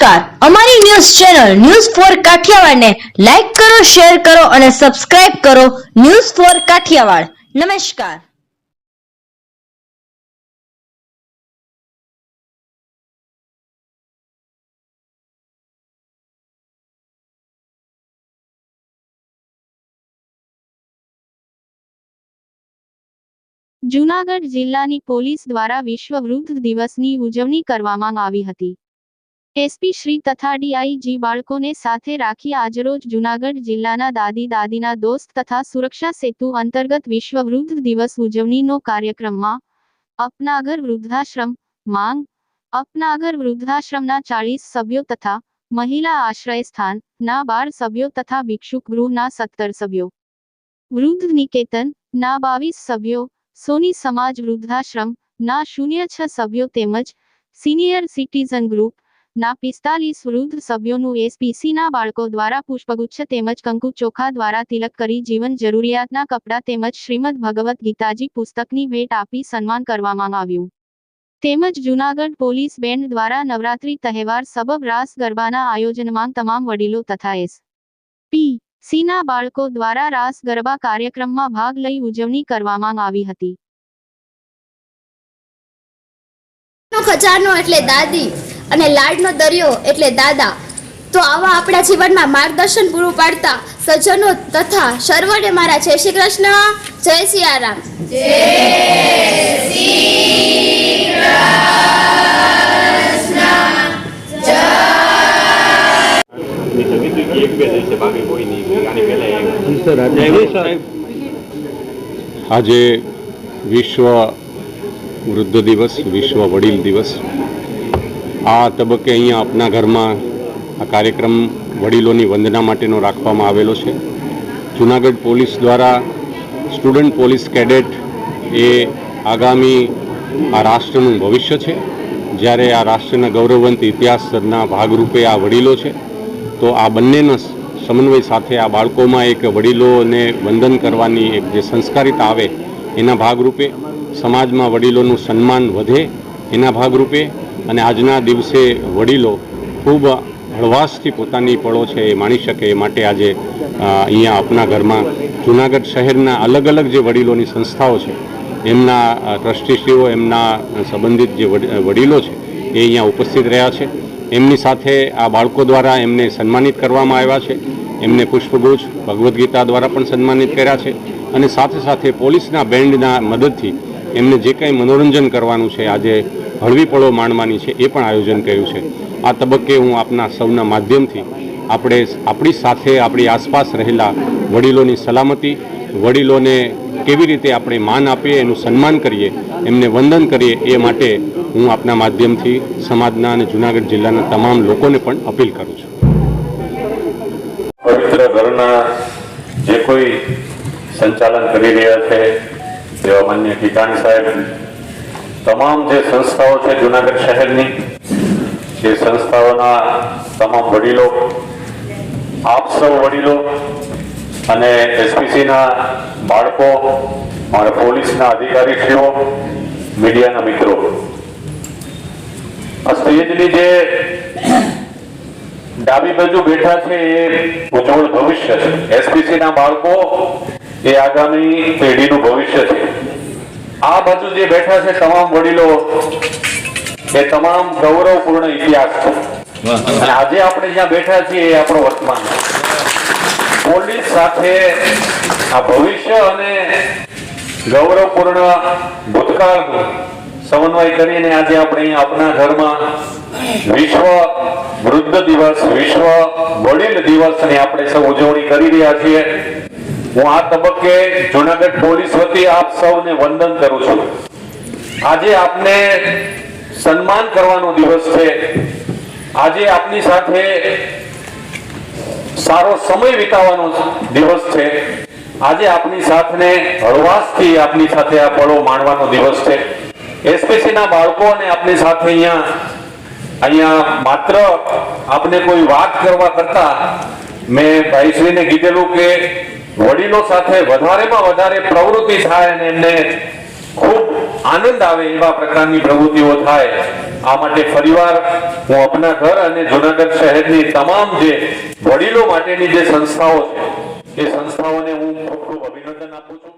નમસ્કાર. અમારી news channel news four કાઠિયાવાડને લાઈક કરો, શેર કરો અને સબસ્ક્રાઇબ કરો ન્યૂઝ ફોર કાઠિયાવાડ. નમસ્કાર. જૂનાગઢ જિલ્લાની પોલીસ દ્વારા વિશ્વ વૃદ્ધ દિવસની ઉજવણી કરવામાં આવી હતી. એસપી શ્રી તથા ડીઆઈજી બાળકોને સાથે રાખી આજરોજ જૂનાગઢ જિલ્લાના દાદી દાદીના દોસ્ત તથા સુરક્ષા સેતુ અંતર્ગત વિશ્વ વૃદ્ધ દિવસ ઉજવણીનો કાર્યક્રમમાં અપનાગર વૃદ્ધાશ્રમ, માંગ, અપનાગર વૃદ્ધાશ્રમના ચાળીસ સભ્યો તથા મહિલા આશ્રય સ્થાન ના બાર સભ્યો તથા ભિક્ષુક ગૃહના સત્તર સભ્યો. વૃદ્ધ નિકેતન ના બાવીસ સભ્યો, સોની સમાજ વૃદ્ધાશ્રમ ના શૂન્ય છ સભ્યો તેમજ સિનિયર સિટીઝન ગ્રુપ ના પિસ્તાલીસ વૃદ્ધ સભ્યોનું એસપીસીના બાળકો દ્વારા પુષ્પગુચ્છ તેમજ કંકુ ચોખા દ્વારા તિલક કરી જીવન જરૂરિયાતના કપડાં તેમજ શ્રીમદ ભગવદ્ ગીતાજી પુસ્તકની ભેટ આપી સન્માન કરવામાં આવ્યું. તેમજ જૂનાગઢ પોલીસ બેન્ડ દ્વારા નવરાત્રી તહેવાર સબબ રાસ ગરબાના આયોજનમાં તમામ વડીલો તથા એસ. પી. સીના બાળકો દ્વારા રાસ ગરબા કાર્યક્રમમાં ભાગ લઈ ઉજવણી કરવામાં આવી હતી. ખજાનો એટલે દાદી. અને લાડનો દરિયો એટલે દાદા. તો આવા આપણા જીવનમાં માર્ગદર્શન પૂરું પાડતા સજ્જનો તથા સર્વને મારા જય શ્રી કૃષ્ણ, જય સિયારામ. એક આજે વિશ્વ વૃદ્ધ દિવસ, વિશ્વ વડીલ દિવસ. આ તબક્કે અહીંયા આપના ઘરમાં આ કાર્યક્રમ વડીલોની વંદના માટેનો રાખવામાં આવેલો છે. જુનાગઢ પોલીસ દ્વારા સ્ટુડન્ટ પોલીસ કેડેટ એ આગામી આ રાષ્ટ્રનું ભવિષ્ય છે. જ્યારે આ રાષ્ટ્રના ગૌરવવંત ઇતિહાસના ભાગરૂપે આ વડીલો છે, તો આ બંનેના સમન્વય સાથે આ બાળકોમાં એક વડીલોને વંદન કરવાની એક જે સંસ્કારિતા આવે, એના ભાગરૂપે સમાજમાં વડીલોનું સન્માન વધે, એના ભાગરૂપે અને આજના દિવસે વડીલો ખૂબ હળવાશથી પોતાની પળો છે એ માણી શકે એ માટે આજે અહીંયા આપણા ઘરમાં જૂનાગઢ શહેરના અલગ અલગ જે વડીલોની સંસ્થાઓ છે, એમના ટ્રસ્ટીશ્રીઓ એમના સંબંધિત જે વડ- વડીલો છે, એ અહીંયા ઉપસ્થિત રહ્યા છે. એમની સાથે આ બાળકો દ્વારા એમને સન્માનિત કરવામાં આવ્યા છે. એમને પુષ્પગુચ્છ, ભગવદ્ ગીતા દ્વારા પણ સન્માનિત કર્યા છે. અને સાથે સાથે પોલીસના બેન્ડના મદદથી એમને જે કંઈ મનોરંજન કરવાનું છે, આજે હળવી પળો માણવાની છે, એ પણ આયોજન કર્યું છે. આ તબક્કે હું આપના સૌના માધ્યમથી આપણે આપણી સાથે આપણી આસપાસ રહેલા વડીલોની સલામતી, વડીલોને કેવી રીતે આપણે માન આપીએ, એનું સન્માન કરીએ, એમને વંદન કરીએ, એ માટે હું આપના માધ્યમથી સમાજના અને જૂનાગઢ જિલ્લાના તમામ લોકોને પણ અપીલ કરું છું. પવિત્ર ઘરના જે કોઈ સંચાલન કરી રહ્યા છે, તેવા માન્ય ઠીકાણી સાહેબ તમામ જે સંસ્થાઓ છે જુનાગઢ શહેરની, જે સંસ્થાઓના તમામ વડીલો, આપ સૌ વડીલો અને એસપીસીના બાળકો અને પોલીસના અધિકારીશ્રીઓ, મીડિયાના મિત્રો. આ સ્ટેજની જે ડાબી બાજુ બેઠા છે એ ઉજ્જવળ ભવિષ્ય છે. એસપીસીના બાળકો એ આગામી પેઢીનું ભવિષ્ય છે. આ બાજુ જે બેઠા છે તમામ વડીલો એ તમામ ગૌરવપૂર્ણ ઇતિહાસ છે. અને આજે આપણે જ્યાં બેઠા છીએ એ આપણો વર્તમાન પોલીસ સાથે આ ભવિષ્ય અને ગૌરવપૂર્ણ ભૂતકાળનું સમન્વય કરીને આજે આપણે અહીંયા આપણા ઘરમાં વિશ્વ વૃદ્ધ દિવસ વિશ્વ વડીલ દિવસની આપણે સૌ ઉજવણી કરી રહ્યા છીએ. હું આ તબક્કે જુનાગઢ પોલીસ વતી આપ સૌને વંદન કરું છું. આજે આપને સન્માન કરવાનો દિવસ છે. આજે આપની સાથે સારો સમય વિતાવવાનો દિવસ છે. આજે આપની સાથે હળવાશથી આપની સાથે આ પળો માણવાનો દિવસ છે. એસપીસી ના બાળકો અને આપની સાથે અહીંયા અહીંયા માત્ર આપને કોઈ વાત કરવા કરતા મેં ભાઈશ્રીને કીધેલું કે વડીલો સાથે વધારેમાં વધારે પ્રવૃત્તિ થાય અને એમને ખૂબ આનંદ આવે એવા પ્રકારની પ્રવૃત્તિઓ થાય, આ માટે ફરીવાર હું આપના ઘર અને જુનાગઢ શહેરની તમામ જે વડીલો માટેની જે સંસ્થાઓ છે, એ સંસ્થાઓને હું ખૂબ ખૂબ અભિનંદન આપું છું.